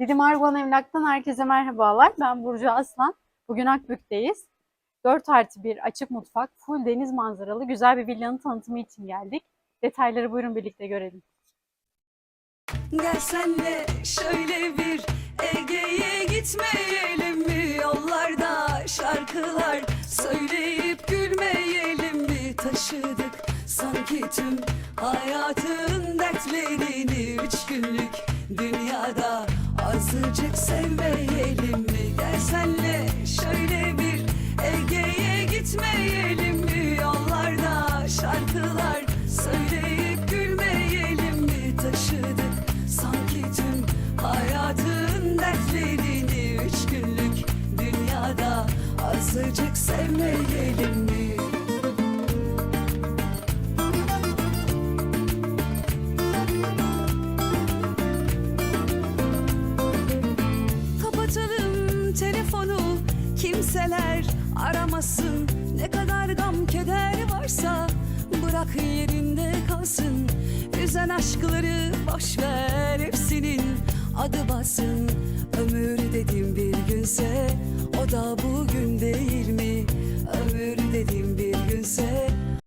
Didim Argon Emlak'tan herkese merhabalar. Ben Burcu Aslan. Bugün Akbük'teyiz. 4 artı 1 açık mutfak, full deniz manzaralı güzel bir villanın tanıtımı için geldik. Detayları buyurun birlikte görelim. Gel senle şöyle bir Ege'ye gitmeyelim mi? Yollarda şarkılar söyleyip gülmeyelim mi? Taşıdık sanki tüm hayatın dertlerini Üç günlük dünyada azıcık sevmeyelim mi? Gel senle şöyle bir Ege'ye gitmeyelim mi? Yollarda şarkılar söyleyip gülmeyelim mi? Taşıdık sanki tüm hayatın dertlerini Üç günlük dünyada azıcık sevmeyelim mi? kimseler aramasın. Ne kadar gam keder varsa bırak yerinde kalsın. Üzen aşkları boş ver hepsinin adı basın. Ömür dedim bir günse o da bu